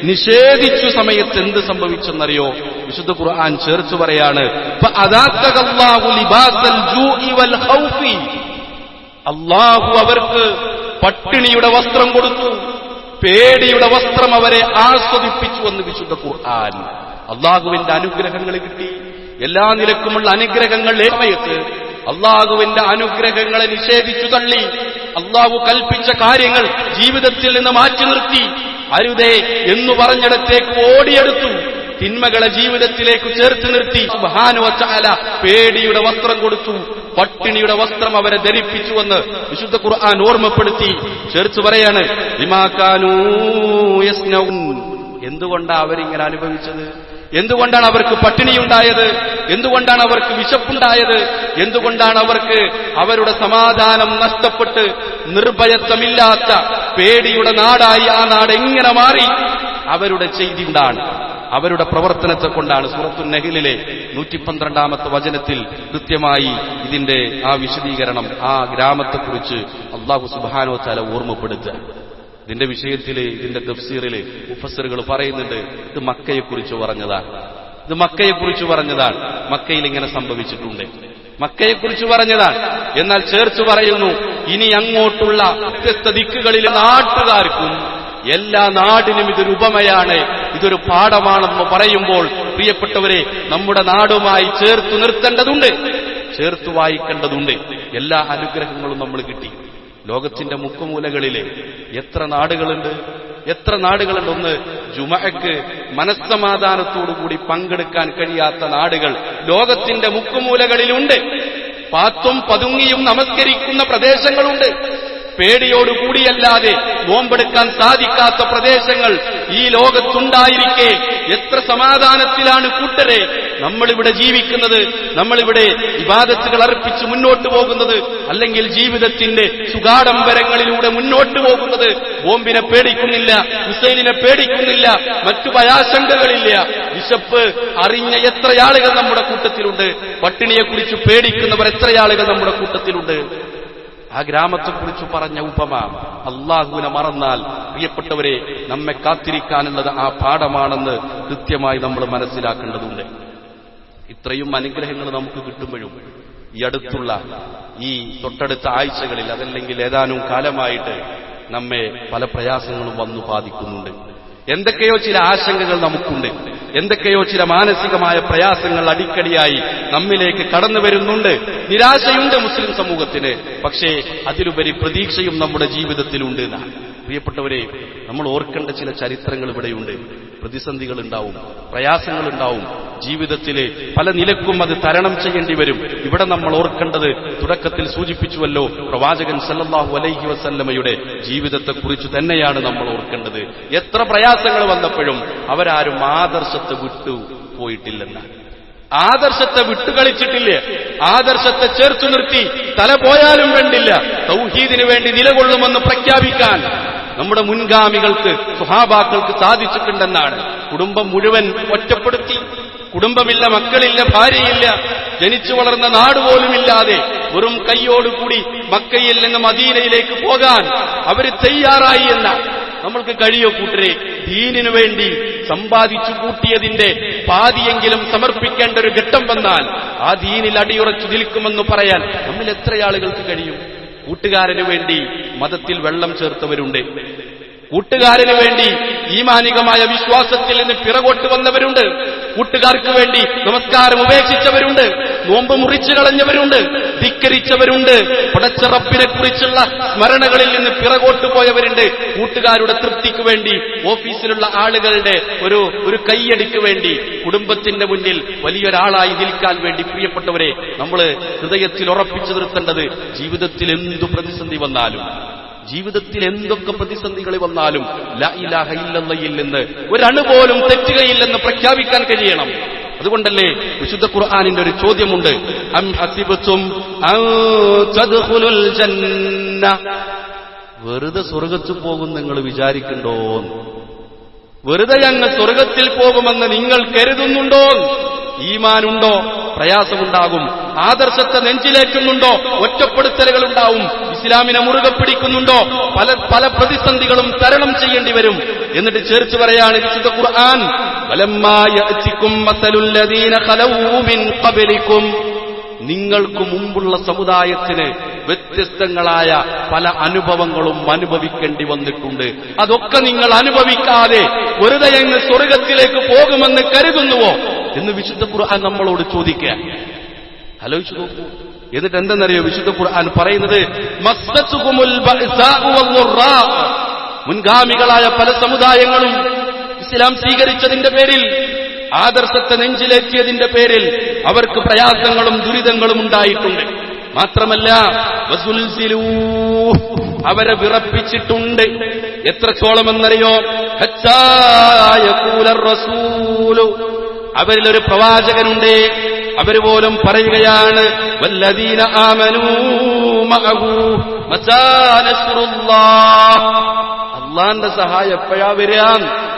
നിഷേധിച്ചു സമയത്ത് എന്ത് സംഭവിച്ചെന്നറിയോ? വിശുദ്ധ ഖുർആൻ ചേർച്ചു പറയാണ് അള്ളാഹു അവർക്ക് പട്ടിണിയുടെ വസ്ത്രം കൊടുത്തു. പേടിയുടെ വസ്ത്രം അവരെ ആസ്വദിപ്പിച്ചു എന്ന് വിശുദ്ധ ഖുർആൻ. അള്ളാഹുവിന്റെ അനുഗ്രഹങ്ങൾ കിട്ടി. എല്ലാ നിലക്കുമുള്ള അനുഗ്രഹങ്ങൾ സമയത്ത് അള്ളാഹുവിന്റെ അനുഗ്രഹങ്ങളെ നിഷേധിച്ചു തള്ളി. അള്ളാഹു കൽപ്പിച്ച കാര്യങ്ങൾ ജീവിതത്തിൽ നിന്ന് മാറ്റി നിർത്തി. അരുതേ എന്ന് പറഞ്ഞിടത്തേക്ക് ഓടിയെടുത്തു. തിന്മകളെ ജീവിതത്തിലേക്ക് ചേർത്ത് നിർത്തി. സുബ്ഹാനഹുവതആല പേടിയുടെ വസ്ത്രം കൊടുത്തു. പട്ടിണിയുടെ വസ്ത്രം അവരെ ധരിപ്പിച്ചുവെന്ന് വിശുദ്ധ ഖുർആൻ ഓർമ്മപ്പെടുത്തി ചേർച്ച് പറയാണ് എന്തുകൊണ്ടാണ് അവരിങ്ങനെ അനുഭവിച്ചത്? എന്തുകൊണ്ടാണ് അവർക്ക് പട്ടിണിയുണ്ടായത്? എന്തുകൊണ്ടാണ് അവർക്ക് വിശപ്പുണ്ടായത്? എന്തുകൊണ്ടാണ് അവർക്ക് അവരുടെ സമാധാനം നഷ്ടപ്പെട്ട് നിർഭയത്വമില്ലാത്ത പേടിയുടെ നാടായി ആ നാട് എങ്ങനെ മാറി? അവരുടെ ചെയ്തി കൊണ്ടാണ് അവരുടെ പ്രവർത്തനത്തെ കൊണ്ടാണ് സുറത്തു നെഹിലിലെ നൂറ്റി പന്ത്രണ്ടാമത്തെ വചനത്തിൽ കൃത്യമായി ഇതിന്റെ ആ വിശദീകരണം ആ ഗ്രാമത്തെക്കുറിച്ച് അള്ളാഹു സുബാനോ ചാല ഓർമ്മപ്പെടുത്തുക. ഇതിന്റെ വിഷയത്തിൽ ഇതിന്റെ തഫ്സീറിൽ മുഫസറുകൾ പറയുന്നുണ്ട് ഇത് മക്കയെക്കുറിച്ച് പറഞ്ഞതാണ്. ഇത് മക്കയെക്കുറിച്ച് പറഞ്ഞതാണ്. മക്കയിൽ ഇങ്ങനെ സംഭവിച്ചിട്ടുണ്ട്. മക്കയെക്കുറിച്ച് പറഞ്ഞതാണ്. എന്നാൽ ചേർച്ച് പറയുന്നു ഇനി അങ്ങോട്ടുള്ള വ്യത്യസ്ത ദിക്കുകളിലെ നാട്ടുകാർക്കും എല്ലാ നാടിനും ഇതൊരു ഉപമയാണ്. ഇതൊരു പാഠമാണെന്ന് പറയുമ്പോൾ പ്രിയപ്പെട്ടവരെ നമ്മുടെ നാടുമായി ചേർത്തു നിർത്തേണ്ടതുണ്ട്. ചേർത്തു വായിക്കേണ്ടതുണ്ട്. എല്ലാ അനുഗ്രഹങ്ങളും നമ്മൾ കിട്ടി. ലോകത്തിന്റെ മുക്കുമൂലകളിലെ എത്ര നാടുകളുണ്ട്? എത്ര നാടുകളുണ്ട്? ഒന്ന് ജുമഅക്ക് മനസ്സമാധാനത്തോടുകൂടി പങ്കെടുക്കാൻ കഴിയാത്ത നാടുകൾ ലോകത്തിന്റെ മുക്കുമൂലകളിലുണ്ട്. പാത്തും പതുങ്ങിയും നമസ്കരിക്കുന്ന പ്രദേശങ്ങളുണ്ട്. പേടിയോടുകൂടിയല്ലാതെ നോമ്പെടുക്കാൻ സാധിക്കാത്ത പ്രദേശങ്ങൾ ഈ ലോകത്തുണ്ടായിരിക്കെ. എത്ര സമാധാനത്തിലാണ് കൂട്ടരെ നമ്മളിവിടെ ജീവിക്കുന്നത് നമ്മളിവിടെ വിവാദത്തുകൾ അർപ്പിച്ച് മുന്നോട്ട് പോകുന്നത് അല്ലെങ്കിൽ ജീവിതത്തിന്റെ സുഗാഡംബരങ്ങളിലൂടെ മുന്നോട്ട് പോകുന്നത്. ബോംബിനെ പേടിക്കുന്നില്ല മിസൈലിനെ പേടിക്കുന്നില്ല മറ്റു ഭയാശങ്കകളില്ല. വിശപ്പ് അറിഞ്ഞ എത്രയാളുകൾ നമ്മുടെ കൂട്ടത്തിലുണ്ട്. പട്ടിണിയെക്കുറിച്ച് പേടിക്കുന്നവർ എത്രയാളുകൾ നമ്മുടെ കൂട്ടത്തിലുണ്ട്. ആ ഗ്രാമത്തെക്കുറിച്ച് പറഞ്ഞ ഉപമ അള്ളാഹുവിനെ മറന്നാൽ പ്രിയപ്പെട്ടവരെ നമ്മെ കാത്തിരിക്കാനുള്ളത് ആ പാഠമാണെന്ന് കൃത്യമായി നമ്മൾ മനസ്സിലാക്കേണ്ടതുണ്ട്. ഇത്രയും അനുഗ്രഹങ്ങൾ നമുക്ക് കിട്ടുമ്പോഴും ഈ അടുത്തുള്ള ഈ തൊട്ടടുത്ത ആഴ്ചകളിൽ അതല്ലെങ്കിൽ ഏതാനും കാലമായിട്ട് നമ്മെ പല പ്രയാസങ്ങളും വന്നു ബാധിക്കുന്നുണ്ട്. എന്തൊക്കെയോ ചില ആശങ്കകൾ നമുക്കുണ്ട്. എന്തൊക്കെയോ ചില മാനസികമായ പ്രയാസങ്ങൾ അടിക്കടിയായി നമ്മിലേക്ക് കടന്നു വരുന്നുണ്ട്. നിരാശയുണ്ട് മുസ്ലിം സമൂഹത്തിന്. പക്ഷേ അതിലുപരി പ്രതീക്ഷയും നമ്മുടെ ജീവിതത്തിലുണ്ട് എന്നാണ്. പ്രിയപ്പെട്ടവരെ നമ്മൾ ഓർക്കേണ്ട ചില ചരിത്രങ്ങൾ ഇവിടെയുണ്ട്. പ്രതിസന്ധികൾ ഉണ്ടാവും പ്രയാസങ്ങൾ ഉണ്ടാവും ജീവിതത്തിലെ പല നിലക്കും അത് തരണം ചെയ്യേണ്ടി വരും. ഇവിടെ നമ്മൾ ഓർക്കേണ്ടത് തുടക്കത്തിൽ സൂചിപ്പിച്ചുവല്ലോ പ്രവാചകൻ സല്ലാഹു അലൈഹി വസല്ലമയുടെ ജീവിതത്തെക്കുറിച്ച് തന്നെയാണ് നമ്മൾ ഓർക്കേണ്ടത്. എത്ര പ്രയാസങ്ങൾ വന്നപ്പോഴും അവരാരും ആദർശത്തെ വിട്ടു പോയിട്ടില്ലെന്നാണ് ആദർശത്തെ വിട്ടുകളിച്ചിട്ടില്ലേ. ആദർശത്തെ ചേർത്തു നിർത്തി തല പോയാലും വേണ്ടില്ല. തൗഹീദിന് വേണ്ടി നിലകൊള്ളുമെന്ന് പ്രഖ്യാപിക്കാൻ നമ്മുടെ മുൻഗാമികൾക്ക് സുഹാബാക്കൾക്ക് സാധിച്ചിട്ടുണ്ടെന്നാണ്. കുടുംബം മുഴുവൻ ഒറ്റപ്പെടുത്തി. കുടുംബമില്ല മക്കളില്ല ഭാര്യയില്ല ജനിച്ചു വളർന്ന നാട് പോലുമില്ലാതെ വെറും കൈയോടുകൂടി മക്കയിൽ നിന്ന് മദീനയിലേക്ക് പോകാൻ അവർ തയ്യാറായി എന്ന നമ്മൾക്ക് കഴിയോ കൂട്ടരെ? ദീനിനു വേണ്ടി സമ്പാദിച്ചു കൂട്ടിയതിന്റെ പാതിയെങ്കിലും സമർപ്പിക്കേണ്ട ഒരു ഘട്ടം വന്നാൽ ആ ദീനിൽ അടിയുറച്ചു നിൽക്കുമെന്ന് പറയാൻ നമ്മിൽ എത്ര ആളുകൾക്ക് കഴിയും? കൂട്ടുകാരന് വേണ്ടി മതത്തിൽ വെള്ളം ചേർത്തവരുണ്ട്. കൂട്ടുകാരന് വേണ്ടി ഈമാനികമായ വിശ്വാസത്തിൽ നിന്ന് പിറകോട്ട് വന്നവരുണ്ട്. കൂട്ടുകാർക്ക് വേണ്ടി നമസ്കാരം ഉപേക്ഷിച്ചവരുണ്ട്. നോമ്പ് മുറിച്ചു കളഞ്ഞവരുണ്ട്. ധിക്കരിച്ചവരുണ്ട്. പടച്ചറപ്പിനെ കുറിച്ചുള്ള സ്മരണകളിൽ നിന്ന് പിറകോട്ട് പോയവരുണ്ട്. കൂട്ടുകാരുടെ തൃപ്തിക്ക് വേണ്ടി ഓഫീസിലുള്ള ആളുകളുടെ ഒരു ഒരു കൈയടിക്ക് വേണ്ടി കുടുംബത്തിന്റെ മുന്നിൽ വലിയൊരാളായി നിൽക്കാൻ വേണ്ടി പ്രിയപ്പെട്ടവരെ നമ്മൾ ഹൃദയത്തിൽ ഉറപ്പിച്ചു നിർത്തേണ്ടത് ജീവിതത്തിൽ എന്തു പ്രതിസന്ധി വന്നാലും ജീവിതത്തിൽ എന്തൊക്കെ പ്രതിസന്ധികൾ വന്നാലും ലാ ഇലാഹ നിന്ന് ഒരണുപോലും തെറ്റുകയില്ലെന്ന് പ്രഖ്യാപിക്കാൻ കഴിയണം. അതുകൊണ്ടല്ലേ വിശുദ്ധ ഖുർആാനിന്റെ ഒരു ചോദ്യമുണ്ട്. വെറുതെ സ്വർഗത്തു പോകും നിങ്ങൾ വിചാരിക്കണ്ടോ വെറുതെ ഞങ്ങൾ സ്വർഗത്തിൽ പോകുമെന്ന് നിങ്ങൾ കരുതുന്നുണ്ടോ ഈമാനുണ്ടോ? പ്രയാസമുണ്ടാകും. ആദർശത്തെ നെഞ്ചിലേറ്റുന്നുണ്ടോ? ഒറ്റപ്പെടുത്തലുകൾ ഉണ്ടാവും ഇസ്ലാമിനെ മുറുകെ പിടിക്കുന്നുണ്ടോ? പല പല പ്രതിസന്ധികളും തരണം ചെയ്യേണ്ടി വരും. എന്നിട്ട് ചേർച്ച് പറയാണ് വിശുദ്ധ ഖുർആൻ നിങ്ങൾക്ക് മുമ്പുള്ള സമുദായത്തിന് വ്യത്യസ്തങ്ങളായ പല അനുഭവങ്ങളും അനുഭവിക്കേണ്ടി വന്നിട്ടുണ്ട്. അതൊക്കെ നിങ്ങൾ അനുഭവിക്കാതെ വെറുതെ അങ്ങ് സ്വർഗത്തിലേക്ക് പോകുമെന്ന് കരുതുന്നുവോ? എന്ന് വിശുദ്ധ ഖുർആൻ നമ്മളോട് ചോദിക്കുക. ആലോചിച്ചു നോക്കൂ എന്നിട്ട് എന്തെന്നറിയോ വിശുദ്ധ ഖുർആൻ പറയുന്നത്. മുൻഗാമികളായ പല സമുദായങ്ങളും ഇസ്ലാം സ്വീകരിച്ചതിന്റെ പേരിൽ ആദർശത്തെ നെഞ്ചിലേറ്റിയതിന്റെ പേരിൽ അവർക്ക് പ്രയാസങ്ങളും ദുരിതങ്ങളും ഉണ്ടായിട്ടുണ്ട്. മാത്രമല്ല അവരെ വിറപ്പിച്ചിട്ടുണ്ട്. എത്രത്തോളമെന്നറിയോ? റസൂലു. അവരിൽ ഒരു പ്രവാചകനുണ്ട്. അവർ പോലും പറയുകയാണ് വല്ലദീന ആമനൂ അള്ളാന്റെ സഹായം എപ്പോഴാ വരാൻ?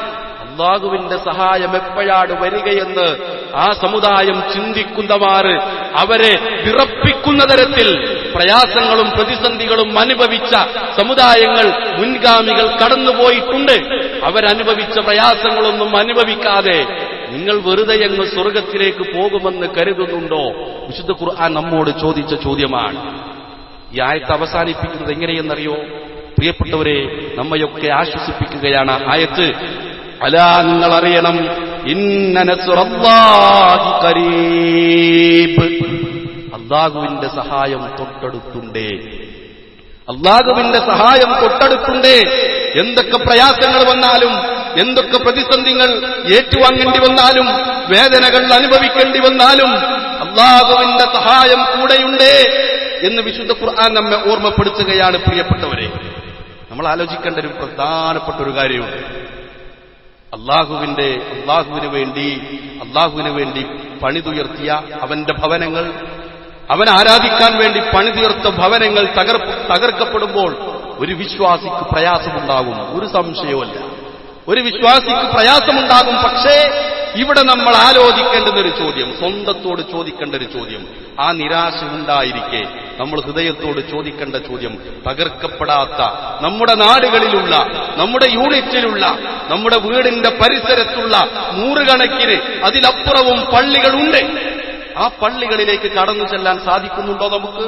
അള്ളാഹുവിന്റെ സഹായം എപ്പോഴാണ് വരികയെന്ന് ആ സമുദായം ചിന്തിക്കുന്നവാറ് അവരെ വിറപ്പിക്കുന്ന തരത്തിൽ പ്രയാസങ്ങളും പ്രതിസന്ധികളും അനുഭവിച്ച സമുദായങ്ങൾ മുൻഗാമികൾ കടന്നുപോയിട്ടുണ്ട്. അവരനുഭവിച്ച പ്രയാസങ്ങളൊന്നും അനുഭവിക്കാതെ നിങ്ങൾ വെറുതെ അങ്ങ് സ്വർഗത്തിലേക്ക് പോകുമെന്ന് കരുതുന്നുണ്ടോ? വിശുദ്ധ ഖുർആൻ നമ്മോട് ചോദിച്ച ചോദ്യമാണ്. ഈ ആയത്ത് അവസാനിപ്പിക്കുന്നത് എങ്ങനെയെന്നറിയോ? പ്രിയപ്പെട്ടവരെ നമ്മയൊക്കെ ആശ്വസിപ്പിക്കുകയാണ് ആയത്ത്. അല നിങ്ങൾ അറിയണം അള്ളാഹുവിന്റെ സഹായം തൊട്ടടുത്തുണ്ടേ. അള്ളാഹുവിന്റെ സഹായം തൊട്ടടുത്തുണ്ടേ. എന്തൊക്കെ പ്രയാസങ്ങൾ വന്നാലും എന്തൊക്കെ പ്രതിസന്ധികൾ ഏറ്റുവാങ്ങേണ്ടി വന്നാലും വേദനകൾ അനുഭവിക്കേണ്ടി വന്നാലും അള്ളാഹുവിന്റെ സഹായം കൂടെയുണ്ടേ എന്ന് വിശുദ്ധ ഖുർആൻ നമ്മെ ഓർമ്മപ്പെടുത്തുകയാണ് പ്രിയപ്പെട്ടവരെ. നമ്മൾ ആലോചിക്കേണ്ട ഒരു പ്രധാനപ്പെട്ട ഒരു കാര്യമുണ്ട് അള്ളാഹുവിന്റെ അള്ളാഹുവിന് വേണ്ടി അള്ളാഹുവിന് വേണ്ടി പണിതുയർത്തിയ അവന്റെ ഭവനങ്ങൾ അവൻ ആരാധിക്കാൻ വേണ്ടി പണിതുയർത്ത ഭവനങ്ങൾ തകർ തകർക്കപ്പെടുമ്പോൾ ഒരു വിശ്വാസിക്ക് പ്രയാസമുണ്ടാകും. ഒരു സംശയവുമല്ല ഒരു വിശ്വാസിക്ക് പ്രയാസമുണ്ടാകും പക്ഷേ ഇവിടെ നമ്മൾ ആലോചിക്കേണ്ടുന്ന ഒരു ചോദ്യം സ്വന്തത്തോട് ചോദിക്കേണ്ട ഒരു ചോദ്യം ആ നിരാശ ഉണ്ടായിരിക്കെ നമ്മൾ ഹൃദയത്തോട് ചോദിക്കേണ്ട ചോദ്യം തകർക്കപ്പെടാത്ത നമ്മുടെ നാടുകളിലുള്ള നമ്മുടെ യൂണിറ്റിലുള്ള നമ്മുടെ വീടിന്റെ പരിസരത്തുള്ള നൂറുകണക്കിന് അതിലപ്പുറവും പള്ളികളുണ്ട്. ആ പള്ളികളിലേക്ക് കടന്നു ചെല്ലാൻ സാധിക്കുന്നുണ്ടോ നമുക്ക്?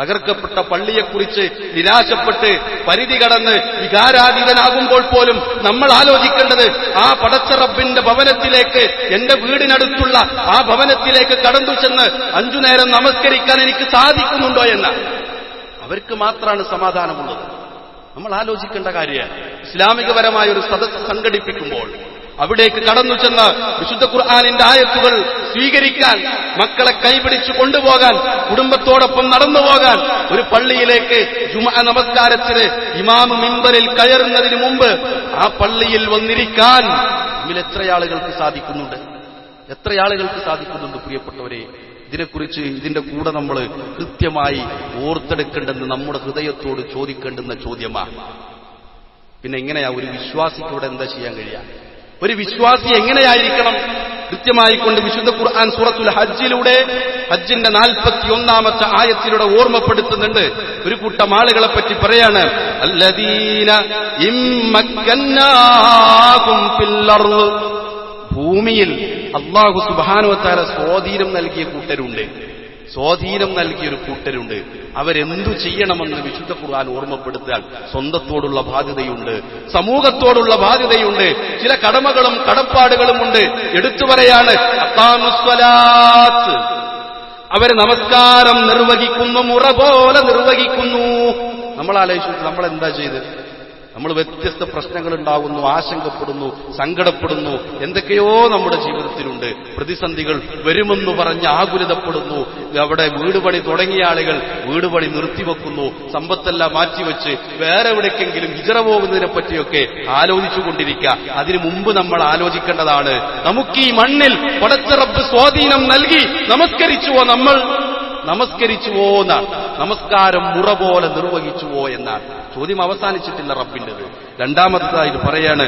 തകർക്കപ്പെട്ട പള്ളിയെക്കുറിച്ച് നിരാശപ്പെട്ട് പരിധി കടന്ന് വികാരാതീതനാകുമ്പോൾ പോലും നമ്മൾ ആലോചിക്കേണ്ടത് ആ പടച്ചറബിന്റെ ഭവനത്തിലേക്ക് എന്റെ വീടിനടുത്തുള്ള ആ ഭവനത്തിലേക്ക് കടന്നു ചെന്ന് അഞ്ചു നേരം നമസ്കരിക്കാൻ എനിക്ക് സാധിക്കുന്നുണ്ടോ എന്ന്. അവർക്ക് മാത്രമാണ് സമാധാനമുള്ളത്. നമ്മൾ ആലോചിക്കേണ്ട കാര്യം ഇസ്ലാമികപരമായ ഒരു സദസ്സ് സംഘടിപ്പിക്കുമ്പോൾ അവിടേക്ക് കടന്നു ചെന്ന് വിശുദ്ധ ഖുർആാനിന്റെ ആയത്തുകൾ സ്വീകരിക്കാൻ മക്കളെ കൈപിടിച്ചു കൊണ്ടുപോകാൻ കുടുംബത്തോടൊപ്പം നടന്നു പോകാൻ ഒരു പള്ളിയിലേക്ക് ജുമ നമസ്കാരത്തിന് ഇമാം മിമ്പറിൽ കയറുന്നതിന് മുമ്പ് ആ പള്ളിയിൽ വന്നിരിക്കാൻ ഇതിൽ എത്ര ആളുകൾക്ക് സാധിക്കുന്നുണ്ട്? എത്രയാളുകൾക്ക് സാധിക്കുന്നുണ്ട് പ്രിയപ്പെട്ടവരെ? ഇതിനെക്കുറിച്ച് ഇതിന്റെ കൂടെ നമ്മൾ കൃത്യമായി ഓർത്തെടുക്കേണ്ടെന്ന് നമ്മുടെ ഹൃദയത്തോട് ചോദിക്കേണ്ടുന്ന ചോദ്യമാണ്. പിന്നെ എങ്ങനെയാ ഒരു വിശ്വാസിക്കൂടെ എന്താ ചെയ്യാൻ കഴിയുക? ഒരു വിശ്വാസി എങ്ങനെയായിരിക്കണം? കൃത്യമായി കൊണ്ട് വിശുദ്ധ ഖുർആൻ സൂറത്തുൽ ഹജ്ജിലൂടെ ഹജ്ജിന്റെ നാൽപ്പത്തി ഒന്നാമത്തെ ആയത്തിലൂടെ ഓർമ്മപ്പെടുത്തുന്നുണ്ട്. ഒരു കൂട്ടം ആളുകളെ പറ്റി പറയാണ് ഭൂമിയിൽ അള്ളാഹു സുബാനുവത്താല സ്വാധീനം നൽകിയ കൂട്ടരുണ്ട്. സ്വാധീനം നൽകിയ ഒരു കൂട്ടരുണ്ട്. അവരെന്തു ചെയ്യണമെന്ന് വിശുദ്ധ ഖുർആൻ ഓർമ്മപ്പെടുത്താൻ സ്വന്തത്തോടുള്ള ബാധ്യതയുണ്ട് സമൂഹത്തോടുള്ള ബാധ്യതയുണ്ട് ചില കടമകളും കടപ്പാടുകളുമുണ്ട് എടുത്തു പറയാണ് അവർ നമസ്കാരം നിർവഹിക്കുന്നു മുറ പോലെ നിർവഹിക്കുന്നു. നമ്മൾ ആലോചിച്ചു നമ്മൾ എന്താ ചെയ്ത്? നമ്മൾ വ്യത്യസ്ത പ്രശ്നങ്ങൾ ഉണ്ടാകുന്നു ആശങ്കപ്പെടുന്നു സങ്കടപ്പെടുന്നു. എന്തൊക്കെയോ നമ്മുടെ ജീവിതത്തിലുണ്ട്. പ്രതിസന്ധികൾ വരുമെന്ന് പറഞ്ഞ് ആകുലതപ്പെടുന്നു. അവിടെ വീട് പണി തുടങ്ങിയ ആളുകൾ വീട് പണി നിർത്തിവെക്കുന്നു. സമ്പത്തെല്ലാം മാറ്റിവെച്ച് വേറെ എവിടേക്കെങ്കിലും ഹിജറ പോകുന്നതിനെ പറ്റിയൊക്കെ ആലോചിച്ചുകൊണ്ടിരിക്കുക. അതിനു മുമ്പ് നമ്മൾ ആലോചിക്കേണ്ടതാണ് നമുക്ക് ഈ മണ്ണിൽ പടച്ചറപ്പ് സ്വാധീനം നൽകി നമസ്കരിച്ചുവോ നമ്മൾ? നമസ്കരിച്ചുവോ എന്നാണ് നമസ്കാരം മുറ പോലെ നിർവഹിച്ചുവോ എന്നാണ് ചോദ്യം അവസാനിച്ചിട്ടില്ല റബ്ബിന്റെത്. രണ്ടാമത്തേതായിട്ട് പറയാണ്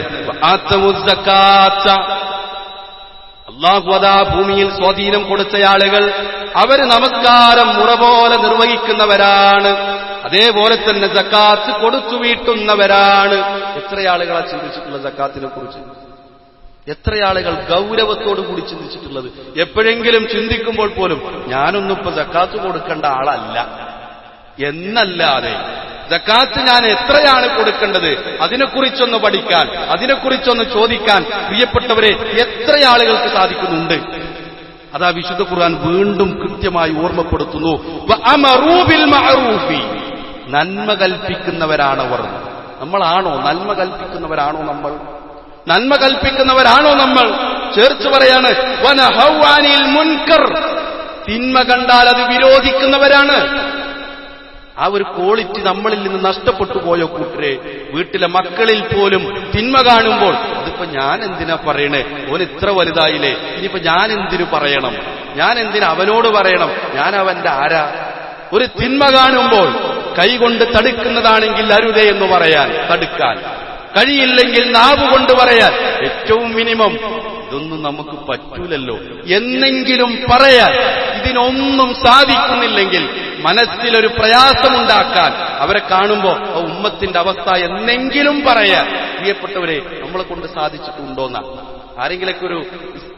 അള്ളാഹു അതാ ഭൂമിയിൽ സ്വാധീനം കൊടുത്ത ആളുകൾ അവർ നമസ്കാരം മുറ പോലെ നിർവഹിക്കുന്നവരാണ്. അതേപോലെ തന്നെ ജക്കാത്ത് കൊടുത്തു വീട്ടുന്നവരാണ് എത്ര ചിന്തിച്ചിട്ടുള്ള ജക്കാത്തിനെ കുറിച്ച് എത്ര ആളുകൾ ഗൗരവത്തോടു കൂടി ചിന്തിച്ചിട്ടുള്ളത്? എപ്പോഴെങ്കിലും ചിന്തിക്കുമ്പോൾ പോലും ഞാനൊന്നും ഇപ്പൊ ജക്കാത്ത് കൊടുക്കേണ്ട ആളല്ല. എന്നല്ലാതെ ജക്കാത്ത് ഞാൻ എത്രയാണ് കൊടുക്കേണ്ടത്? അതിനെക്കുറിച്ചൊന്ന് പഠിക്കാൻ അതിനെക്കുറിച്ചൊന്ന് ചോദിക്കാൻ പ്രിയപ്പെട്ടവരെ എത്ര ആളുകൾക്ക് സാധിക്കുന്നുണ്ട്? അതാ വിശുദ്ധ ഖുർആൻ വീണ്ടും കൃത്യമായി ഓർമ്മപ്പെടുത്തുന്നു. നന്മ കൽപ്പിക്കുന്നവരാണവർ. നമ്മളാണോ നന്മ കൽപ്പിക്കുന്നവരാണോ നമ്മൾ? നന്മ കൽപ്പിക്കുന്നവരാണോ നമ്മൾ? ചേർത്ത് പറയാണ് വനഹൗവാനിൽ മുൻകർ. തിന്മ കണ്ടാൽ അത് വിരോധിക്കുന്നവരാണ്. ആ ഒരു ക്വാളിറ്റി നമ്മളിൽ നിന്ന് നഷ്ടപ്പെട്ടു പോയോ കൂട്ടരെ? വീട്ടിലെ മക്കളിൽ പോലും തിന്മ കാണുമ്പോൾ അതിപ്പോ ഞാൻ എന്തിനാ പറയണേ? ഓൻ ഇത്ര വലുതായില്ലേ? ഇനിയിപ്പോ ഞാൻ എന്തിനു പറയണം? ഞാൻ എന്തിനാ അവനോട് പറയണം? ഞാൻ അവന്റെ ആരാ? ഒരു തിന്മ കാണുമ്പോൾ കൈകൊണ്ട് തടുക്കുന്നതാണെങ്കിൽ അരുതേ എന്ന് പറയാൻ തടുക്കാൻ. കഴിയില്ലെങ്കിൽ നാവ് കൊണ്ട് പറയാൻ. ഏറ്റവും മിനിമം ഇതൊന്നും നമുക്ക് പറ്റൂലല്ലോ. എന്നെങ്കിലും പറയാൻ. ഇതിനൊന്നും സാധിക്കുന്നില്ലെങ്കിൽ മനസ്സിലൊരു പ്രയാസമുണ്ടാക്കാൻ. അവരെ കാണുമ്പോ ആ ഉമ്മത്തിന്റെ അവസ്ഥ എന്നെങ്കിലും പറയാൻ. പ്രിയപ്പെട്ടവരെ നമ്മളെ കൊണ്ട് സാധിച്ചിട്ടുണ്ടോന്ന. ആരെങ്കിലൊക്കെ ഒരു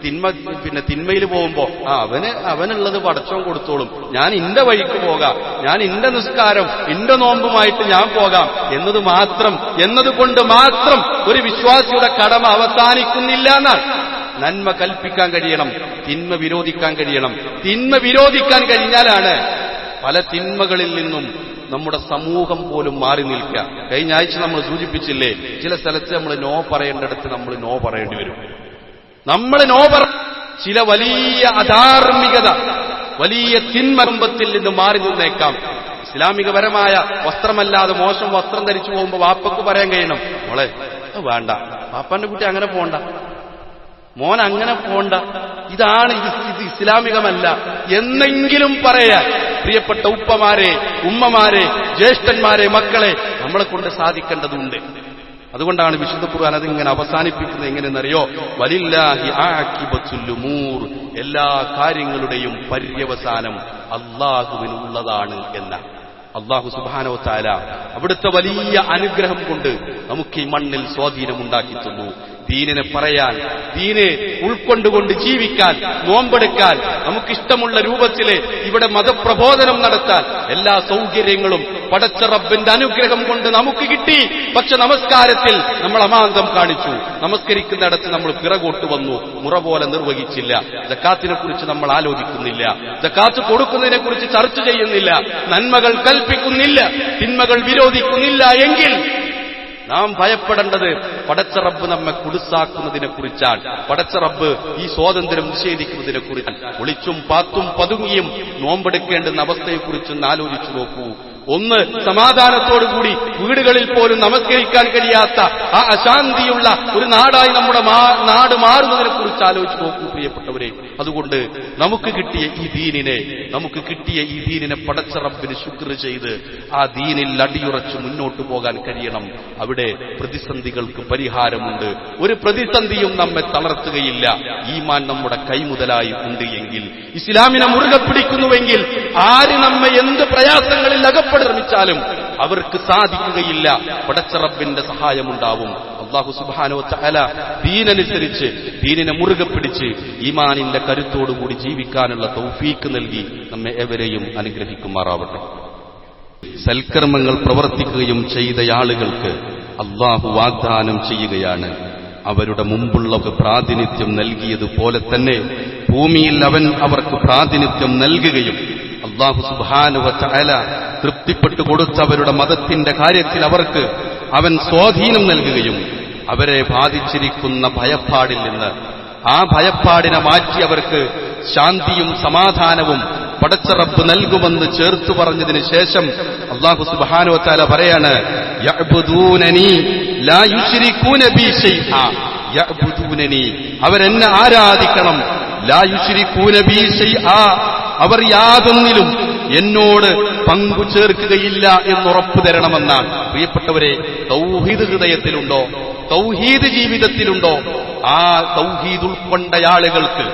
തിന്മ പിന്നെ തിന്മയിൽ പോകുമ്പോ ആ അവന് അവനുള്ളത് പടച്ചോൻ കൊടുത്തോളും. ഞാൻ ഇന്റെ വഴിക്ക് പോകാം. ഞാൻ ഇന്റെ നിസ്കാരം ഇന്റെ നോമ്പുമായിട്ട് ഞാൻ പോകാം. എന്നത് മാത്രം എന്നതുകൊണ്ട് മാത്രം ഒരു വിശ്വാസിയുടെ കടമ അവസാനിക്കുന്നില്ല എന്നാണ്. നന്മ കൽപ്പിക്കാൻ കഴിയണം തിന്മ വിരോധിക്കാൻ കഴിയണം. തിന്മ വിരോധിക്കാൻ കഴിഞ്ഞാലാണ് പല തിന്മകളിൽ നിന്നും നമ്മുടെ സമൂഹം പോലും മാറി നിൽക്കുക. കഴിഞ്ഞ ആഴ്ച നമ്മൾ സൂചിപ്പിച്ചില്ലേ ചില സ്ഥലത്ത് നമ്മൾ നോ പറയേണ്ടടുത്ത് നമ്മൾ നോ പറയേണ്ടി വരും. നമ്മൾ ചില വലിയ അധാർമികത വലിയ തിന്മകുംബത്തിൽ നിന്ന് മാറി നിന്നേക്കാം. ഇസ്ലാമികപരമായ വസ്ത്രമല്ലാതെ മോശം വസ്ത്രം ധരിച്ചു പോകുമ്പോൾ വാപ്പക്ക് പറയാൻ കഴിയണം മോളെ വേണ്ട. വാപ്പാന്റെ കുട്ടി അങ്ങനെ പോണ്ട. മോൻ അങ്ങനെ പോണ്ട. ഇതാണ് ഇത് ഇത് ഇസ്ലാമികമല്ല. എന്നെങ്കിലും പറയാൻ പ്രിയപ്പെട്ട ഉപ്പമാരെ ഉമ്മമാരെ ജ്യേഷ്ഠന്മാരെ മക്കളെ നമ്മളെ കൊണ്ട് സാധിക്കേണ്ടതുണ്ട്. അതുകൊണ്ടാണ് വിശുദ്ധ ഖുർആൻ അതിങ്ങനെ അവസാനിപ്പിക്കുന്നത് എങ്ങനെയെന്നറിയോ? വലില്ലാഹി എല്ലാ കാര്യങ്ങളുടെയും പര്യവസാനം അള്ളാഹുവിനുള്ളതാണ് എന്ന. അള്ളാഹു സുബാനോ താല അവിടുത്തെ വലിയ അനുഗ്രഹം കൊണ്ട് നമുക്ക് ഈ മണ്ണിൽ സ്വാധീനമുണ്ടാക്കി തന്നു. ദീനിനെ പറയാൻ ദീനെ ഉൾക്കൊണ്ടുകൊണ്ട് ജീവിക്കാൻ നോമ്പെടുക്കാൻ നമുക്കിഷ്ടമുള്ള രൂപത്തിലെ ഇവിടെ മതപ്രബോധനം നടത്താൻ എല്ലാ സൗകര്യങ്ങളും പടച്ച റബ്ബിന്റെ അനുഗ്രഹം കൊണ്ട് നമുക്ക് കിട്ടി. പക്ഷെ നമസ്കാരത്തിൽ നമ്മൾ അമാന്തം കാണിച്ചു. നമസ്കരിക്കുന്നിടത്ത് നമ്മൾ പിറകോട്ട് വന്നു. മുറ പോലെ നിർവഹിച്ചില്ല. ജക്കാത്തിനെ കുറിച്ച് നമ്മൾ ആലോചിക്കുന്നില്ല. ജക്കാത്ത് കൊടുക്കുന്നതിനെ കുറിച്ച് ചർച്ച ചെയ്യുന്നില്ല. നന്മകൾ കൽപ്പിക്കുന്നില്ല. തിന്മകൾ വിരോധിക്കുന്നില്ല എങ്കിൽ നാം ഭയപ്പെടേണ്ടത് പടച്ച റബ്ബ് നമ്മെ കുടുസാക്കുന്നതിനെ കുറിച്ചാണ്. പടച്ച റബ്ബ് ഈ സ്വാതന്ത്ര്യം നിഷേധിക്കുന്നതിനെ കുറിച്ചാണ്. ഒളിച്ചും പാത്തും പതുങ്ങിയും നോമ്പെടുക്കേണ്ടുന്ന അവസ്ഥയെക്കുറിച്ചൊന്ന് ആലോചിച്ചു നോക്കൂ. ഒന്ന് സമാധാനത്തോടുകൂടി വീടുകളിൽ പോലും നമസ്കരിക്കാൻ കഴിയാത്ത ആ അശാന്തിയുള്ള ഒരു നാടായി നമ്മുടെ നാട് മാറുന്നതിനെ കുറിച്ച് ആലോചിച്ച് നോക്കൂ പ്രിയപ്പെട്ടവരെ. അതുകൊണ്ട് നമുക്ക് കിട്ടിയ ഈ ദീനിനെ നമുക്ക് കിട്ടിയ ഈ ദീനിനെ പടച്ച റബ്ബിന് ശുക്ർ ചെയ്ത് ആ ദീനിൽ അടിയുറച്ച് മുന്നോട്ട് പോകാൻ കഴിയണം. അവിടെ പ്രതിസന്ധികൾക്ക് പരിഹാരമുണ്ട്. ഒരു പ്രതിസന്ധിയും നമ്മെ തളർത്തുകയില്ല. ഈമാൻ നമ്മുടെ കൈമുതലായി ഉണ്ട് എങ്കിൽ ഇസ്ലാമിനെ മുറുകെ പിടിക്കുന്നുവെങ്കിൽ ആര് നമ്മെ എന്ത് പ്രയാസങ്ങളിൽ അകപ്പെടാൻ ശ്രമിച്ചാലും അവർക്ക് സാധിക്കുകയില്ല. പടച്ചറബിന്റെ സഹായമുണ്ടാവും. അള്ളാഹു സുബാനോ ചല ദീനനുസരിച്ച് ദീനിനെ മുറുകെ പിടിച്ച് ഈമാനിന്റെ കരുത്തോടുകൂടി ജീവിക്കാനുള്ള തൗഫീക്ക് നൽകി നമ്മെ എവരെയും അനുഗ്രഹിക്കുമാറാവട്ടെ. സൽക്കർമ്മങ്ങൾ പ്രവർത്തിക്കുകയും ചെയ്ത ആളുകൾക്ക് അള്ളാഹു വാഗ്ദാനം ചെയ്യുകയാണ്. അവരുടെ മുമ്പുള്ളവർക്ക് പ്രാതിനിധ്യം നൽകിയതുപോലെ തന്നെ ഭൂമിയിൽ അവൻ അവർക്ക് പ്രാതിനിധ്യം നൽകുകയും അള്ളാഹു സുബാനുവ ചാല തൃപ്തിപ്പെട്ടു കൊടുത്തവരുടെ മതത്തിന്റെ കാര്യത്തിൽ അവർക്ക് അവൻ സ്വാധീനം നൽകുകയും അവരെ ബാധിച്ചിരിക്കുന്ന ഭയപ്പാടിൽ നിന്ന് ആ ഭയപ്പാടിനെ മാറ്റി അവർക്ക് ശാന്തിയും സമാധാനവും പടച്ചറപ്പ് നൽകുമെന്ന് ചേർത്തു പറഞ്ഞതിന് ശേഷം അള്ളാഹു സുബാനുവത്താല പറയാണ്. അവരെന്നെ ആരാധിക്കണം ലാ യുശ്രികൂന ആ. അവർ യാതൊന്നിലും എന്നോട് പങ്കു ചേർക്കുകയില്ല എന്നുറപ്പു തരണമെന്നാണ്. പ്രിയപ്പെട്ടവരെ തൗഹീദ് ഹൃദയത്തിലുണ്ടോ? തൗഹീദ് ജീവിതത്തിലുണ്ടോ? ആ തൗഹീദ് ഉൾക്കൊണ്ട ആളുകൾക്ക്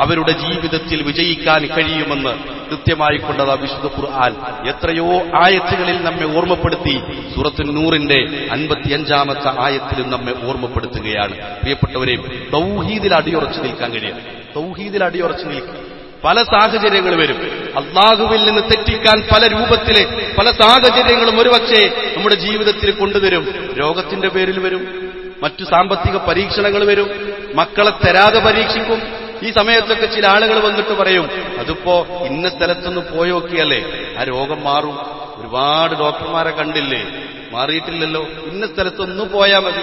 അവരുടെ ജീവിതത്തിൽ വിജയിക്കാൻ കഴിയുമെന്ന് കൃത്യമായി കൊണ്ടത് വിശുദ്ധ ഖുർആൻ. എത്രയോ ആയത്തുകളിൽ നമ്മെ ഓർമ്മപ്പെടുത്തി സൂറത്തു നൂറിന്റെ അൻപത്തിയഞ്ചാമത്തെ ആയത്തിലും നമ്മെ ഓർമ്മപ്പെടുത്തുകയാണ്. പ്രിയപ്പെട്ടവരെ തൗഹീദിൽ അടിയുറച്ചു നിൽക്കാൻ കഴിയും തൗഹീദിൽ അടിയുറച്ചു നിൽക്കുക പല സാഹചര്യങ്ങൾ വരും. അള്ളാഹുവിൽ നിന്ന് തെറ്റിക്കാൻ പല രൂപത്തിലെ പല സാഹചര്യങ്ങളും ഒരുപക്ഷെ നമ്മുടെ ജീവിതത്തിൽ കൊണ്ടുവരും. രോഗത്തിന്റെ പേരിൽ വരും. മറ്റു സാമ്പത്തിക പരീക്ഷണങ്ങൾ വരും. മക്കളെ തരാതെ പരീക്ഷിക്കും. ഈ സമയത്തൊക്കെ ചില ആളുകൾ വന്നിട്ട് പറയും അതിപ്പോ ഇന്ന സ്ഥലത്തൊന്ന് പോയോക്കിയല്ലേ ആ രോഗം മാറും. ഒരുപാട് ഡോക്ടർമാരെ കണ്ടില്ലേ? മാറിയിട്ടില്ലല്ലോ. ഇന്ന സ്ഥലത്തൊന്ന് പോയാൽ മതി.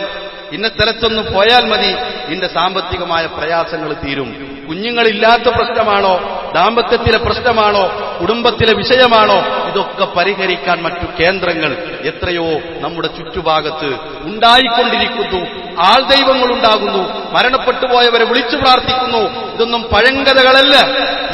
ഇന്ന സ്ഥലത്തൊന്ന് പോയാൽ മതി. ഇന്റെ സാമ്പത്തികമായ പ്രയാസങ്ങൾ തീരും. കുഞ്ഞുങ്ങളില്ലാത്ത പ്രശ്നമാണോ? ദാമ്പത്യത്തിലെ പ്രശ്നമാണോ? കുടുംബത്തിലെ വിഷയമാണോ? ഇതൊക്കെ പരിഹരിക്കാൻ മറ്റു കേന്ദ്രങ്ങൾ എത്രയോ നമ്മുടെ ചുറ്റുഭാഗത്ത് ഉണ്ടായിക്കൊണ്ടിരിക്കുന്നു. ആൾ ദൈവങ്ങൾ ഉണ്ടാകുന്നു. മരണപ്പെട്ടു പോയവരെ വിളിച്ചു പ്രാർത്ഥിക്കുന്നു. ഇതൊന്നും പഴങ്കഥകളല്ല.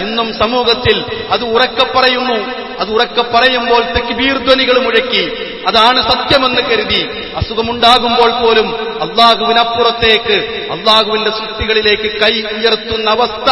ഇന്നും സമൂഹത്തിൽ അത് ഉറക്കെ പറയുന്നു. അത് ഉറക്കെ പറയുമ്പോൾ തെക്ക് ബീർധ്വനികൾ മുഴക്കി. അതാണ് സത്യമെന്ന് കരുതി. അസുഖമുണ്ടാകുമ്പോൾ പോലും അള്ളാഹുവിനപ്പുറത്തേക്ക് അള്ളാഹുവിന്റെ സൃഷ്ടികളിലേക്ക് കൈ ഉയർത്തുന്ന അവസ്ഥ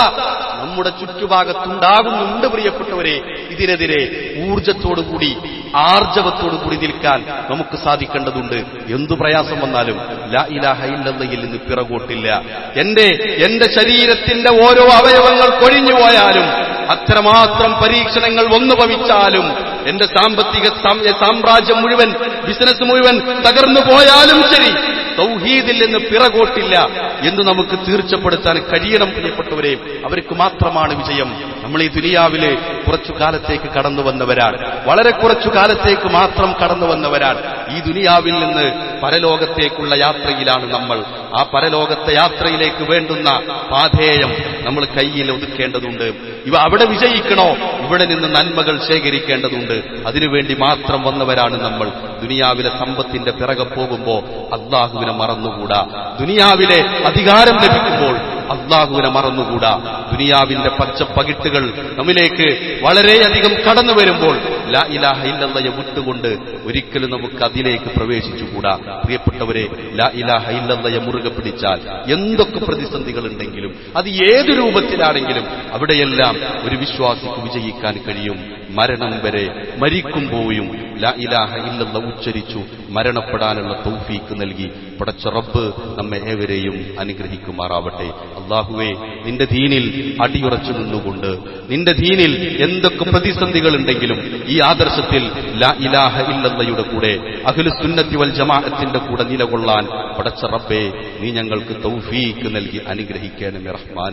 നമ്മുടെ ചുറ്റുഭാഗത്തുണ്ടാകുന്നുണ്ട് പ്രിയപ്പെട്ടവരെ. ഇതിനെതിരെ ഊർജത്തോടുകൂടി ആർജവത്തോടുകൂടി നിൽക്കാൻ നമുക്ക് സാധിക്കേണ്ടതുണ്ട്. എന്തു പ്രയാസം വന്നാലും ലാ ഇലാഹ നിന്ന് പിറകോട്ടില്ല. എന്റെ എന്റെ ശരീരത്തിന്റെ ഓരോ അവയവങ്ങൾ കൊഴിഞ്ഞു പോയാലും അത്രമാത്രം പരീക്ഷണങ്ങൾ ഒന്നു ഭവിച്ചാലും എന്റെ സാമ്പത്തിക സാമ്രാജ്യം മുഴുവൻ ബിസിനസ് മുഴുവൻ തകർന്നു പോയാലും ശരി. തൗഹീദിൽ നിന്ന് പിറകോട്ടില്ല എന്ന് നമുക്ക് തീർച്ചപ്പെടുത്താൻ കഴിയണം പ്രിയപ്പെട്ടവരെ. അവർക്ക് മാത്രമാണ് വിജയം. നമ്മൾ ഈ ദുനിയാവിലെ കുറച്ചു കാലത്തേക്ക് കടന്നു വന്നവരാണ് വളരെ കുറച്ചു കാലത്തേക്ക് മാത്രം കടന്നു വന്നവരാണ് ഈ ദുനിയാവിൽ നിന്ന് പരലോകത്തേക്കുള്ള യാത്രയിലാണ് നമ്മൾ. ആ പരലോകത്തെ യാത്രയിലേക്ക് വേണ്ടുന്ന പാധേയം നമ്മൾ കയ്യിൽ ഒതുക്കേണ്ടതുണ്ട്. ഇവ അവിടെ വിജയിക്കണോ? ഇവിടെ നിന്ന് നന്മകൾ ശേഖരിക്കേണ്ടതുണ്ട്. അതിനുവേണ്ടി മാത്രം വന്നവരാണ് നമ്മൾ. ദുനിയാവിലെ സമ്പത്തിന്റെ പിറകെ പോകുമ്പോ അള്ളാഹുവിനെ മറന്നുകൂടാ. ദുനിയാവിലെ അധികാരം ലഭിക്കുമ്പോൾ അള്ളാഹുവിനെ മറന്നുകൂടാ. ദുനിയാവിന്റെ പച്ചപ്പകിട്ടുകൾ നമ്മിലേക്ക് വളരെയധികം കടന്നു വരുമ്പോൾ ലാ ഇലാഹ വിട്ടുകൊണ്ട് ഒരിക്കലും നമുക്ക് അതിലേക്ക് പ്രവേശിച്ചുകൂടാ. പ്രിയപ്പെട്ടവരെ ലാ ഇലാഹ മുറുകെ പിടിച്ചാൽ എന്തൊക്കെ പ്രതിസന്ധികൾ ഉണ്ടെങ്കിലും അത് ഏത് രൂപത്തിലാണെങ്കിലും അവിടെയെല്ലാം ഒരു വിശ്വാസിക്ക് വിജയിക്കാൻ കഴിയും. മരണം വരെ മരിക്കുമ്പോഴും ലാ ഇലാഹ ഇല്ലല്ല ഉച്ചരിച്ചു മരണപ്പെടാനുള്ള തൗഫീക്ക് നൽകി. പടച്ച റബ്ബ് നമ്മെ ഏവരെയും അനുഗ്രഹിക്കുമാറാവട്ടെ. അള്ളാഹുവേ നിന്റെ ദീനിൽ അടിയുറച്ചു നിന്നുകൊണ്ട് നിന്റെ ദീനിൽ എന്തൊക്കെ പ്രതിസന്ധികൾ ഉണ്ടെങ്കിലും ഈ ആദർശത്തിൽ ലാ ഇലാഹ ഇല്ലല്ലയുടെ കൂടെ അഖിലു സുന്നത്തി വൽ ജമാഅത്തിന്റെ കൂടെ നിലകൊള്ളാൻ പടച്ച റബ്ബെ നീ ഞങ്ങൾക്ക് തൗഫീക്ക് നൽകി അനുഗ്രഹിക്കണമേ റഹ്മാൻ